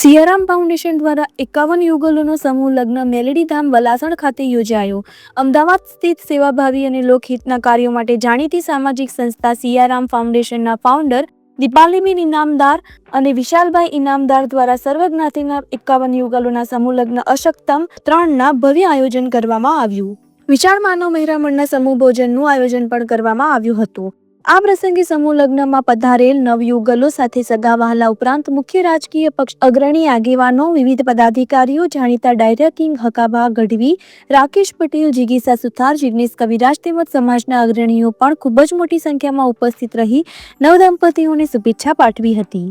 Siyaram foundation દ્વારા એકાવન યુગલોનો સમૂહ લગ્ન મેલડીધામ વલાસણ ખાતે યોજાયો. અમદાવાદ સ્થિત સેવાભાવી અને લોકહિતના કાર્યો માટે જાણીતી સામાજિક સંસ્થા સિયારામ ફાઉન્ડેશનના ફાઉન્ડર દીપાલીબેન ઇનામદાર અને વિશાલભાઈ ઇનામદાર દ્વારા સર્વજ્ઞાતિના એકાવન યુગલોના સમૂહ લગ્ન અશક્તમ ત્રણના ભવ્ય આયોજન કરવામાં આવ્યું. વિશાળ માનવ મહેરામણના સમૂહ ભોજનનું આયોજન પણ કરવામાં આવ્યું હતું. આ પ્રસંગે સમૂહ લગ્નમાં પધારેલ નવયુગલો સાથે સગા વહાલા ઉપરાંત મુખ્ય રાજકીય પક્ષ અગ્રણી આગેવાનો, વિવિધ પદાધિકારીઓ, જાણીતા ડાયરા કિંગ હકાબા ગઢવી, રાકેશ પટેલ, જિગીસા સુથાર, જિગ્નેશ કવિરાજ તેમજ સમાજના અગ્રણીઓ પણ ખૂબ જ મોટી સંખ્યામાં ઉપસ્થિત રહી નવદંપતીઓને શુભેચ્છા પાઠવી હતી.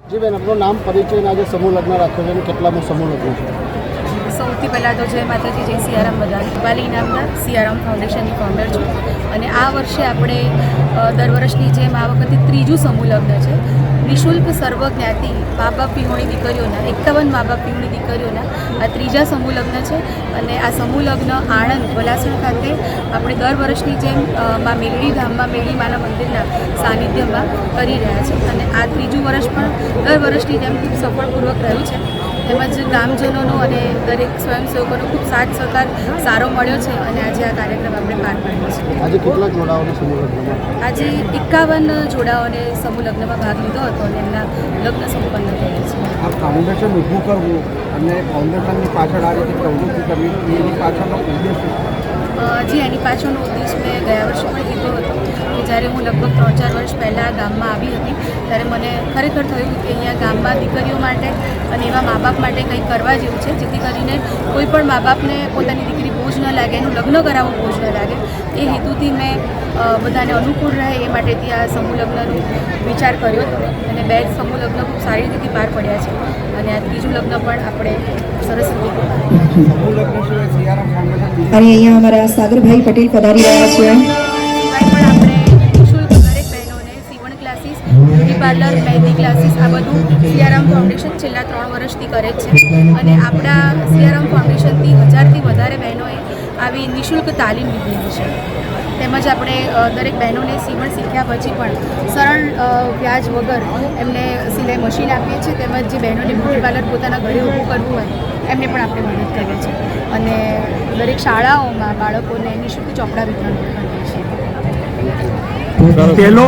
જી બેન આપણું નામ પરિચય આજે સમૂહ લગ્ન રાખ્યો છે કેટલામાં સમૂહ લગ્ન છે? સૌથી પહેલાં તો જય માતાજી, જય સિયારામ બધા. વાલી નામના સિયારામ ફાઉન્ડેશનની ફાઉન્ડર છું. અને આ વર્ષે આપણે દર વર્ષની જેમ આ વખતે ત્રીજું સમૂહ લગ્ન છે. નિઃશુલ્ક સર્વ જ્ઞાતિ મા બાપ પીહોણી દીકરીઓના, એકાવન મા બાપ પીહોણી દીકરીઓના આ ત્રીજા સમૂહ લગ્ન છે. અને આ સમૂહ લગ્ન આણંદ, વલાસણ ખાતે આપણે દર વર્ષની જેમ મા મેલડી ધામમાં મેળી માના મંદિરના સાનિધ્યમાં કરી રહ્યા છે. અને આ ત્રીજું વર્ષ પણ દર વર્ષની જેમ ખૂબ સફળપૂર્વક રહ્યું છે. તેમજ ગ્રામજનોનો અને દરેક સ્વયંસેવકોનો ખૂબ સાથ સહકાર સારો મળ્યો છે અને આજે આ કાર્યક્રમ આપણે પાર પાડ્યો છે. આજે કેટલા જોડાઓને સમૂહ આજે એકાવન જોડાઓને સમૂહ લગ્નમાં ભાગ લીધો હતો અને એમના લગ્ન સંપન્ન થયા છે. આ ફાઉન્ડેશન ઊભું કરવું અને ફાઉન્ડેશનની પાછળ આ રીતે પ્રવૃત્તિ કરવી એની પાછળનો ઉદ્દેશ જી એની પાછળનો ઉદ્દેશ મેં ગયા વર્ષે પણ કીધો હતો કે જ્યારે હું લગભગ ત્રણ ચાર વર્ષ પહેલાં ગામમાં આવી હતી, ત્યારે મને ખરેખર થયું કે અહીંયા ગામમાં દીકરીઓ માટે અને એવા મા બાપ માટે કંઈક કરવા જેવું છે, જેથી કરીને કોઈ પણ મા બાપને પોતાની દીકરી બોજ ન લાગે એનું લગ્ન કરાવવું બોજ ન લાગે. એ હેતુથી મેં બધાને અનુકૂળ રહે એ માટે ત્યાં સમૂહ લગ્નનો વિચાર કર્યો અને બે સમૂહ લગ્ન ખૂબ સારી રીતે પાર પડ્યા છે. અને આ ત્રીજું લગ્ન પણ આપણે સરસ રીતે અને અહીંયા અમારા સાગરભાઈ પટેલ પધારી રહ્યા છે. પાર્લર મહેંદી ક્લાસીસ આ બધું સિયારામ ફાઉન્ડેશન છેલ્લા ત્રણ વર્ષથી કરે છે. અને આપણા સિયારામ ફાઉન્ડેશનથી હજારથી વધારે બહેનોએ આવી નિઃશુલ્ક તાલીમ લીધેલી છે. તેમજ આપણે દરેક બહેનોને સીવણ શીખ્યા પછી પણ સરળ વ્યાજ વગર એમને સિલાઈ મશીન આપીએ છીએ. તેમજ જે બહેનોને બ્યુટી પાર્લર પોતાના ઘરે ઊભું કરવું હોય, એમને પણ આપણે મદદ કરીએ છીએ. અને દરેક શાળાઓમાં બાળકોને નિઃશુલ્ક ચોપડા વિતરણ કરીએ છીએ પહેલો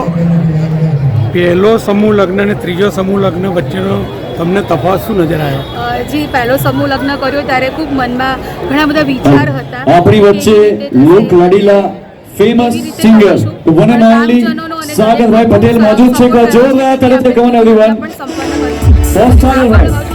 પહેલો સમૂહ લગ્ન અને ત્રીજો સમૂહ લગ્ન વચ્ચેનો તમને તફાવત શું નજર આવ્યો જી પહેલો સમૂહ લગ્ન કર્યો ત્યારે ખૂબ મનમાં ઘણા બધા વિચાર હતા આપણી વચ્ચે લોક લાડીલા famous singer one and only Sagarbhai Patel મોજૂદ છે કે જોરદાર તરીકે કમન એવરીવન ફર્સ્ટ સાગરભાઈ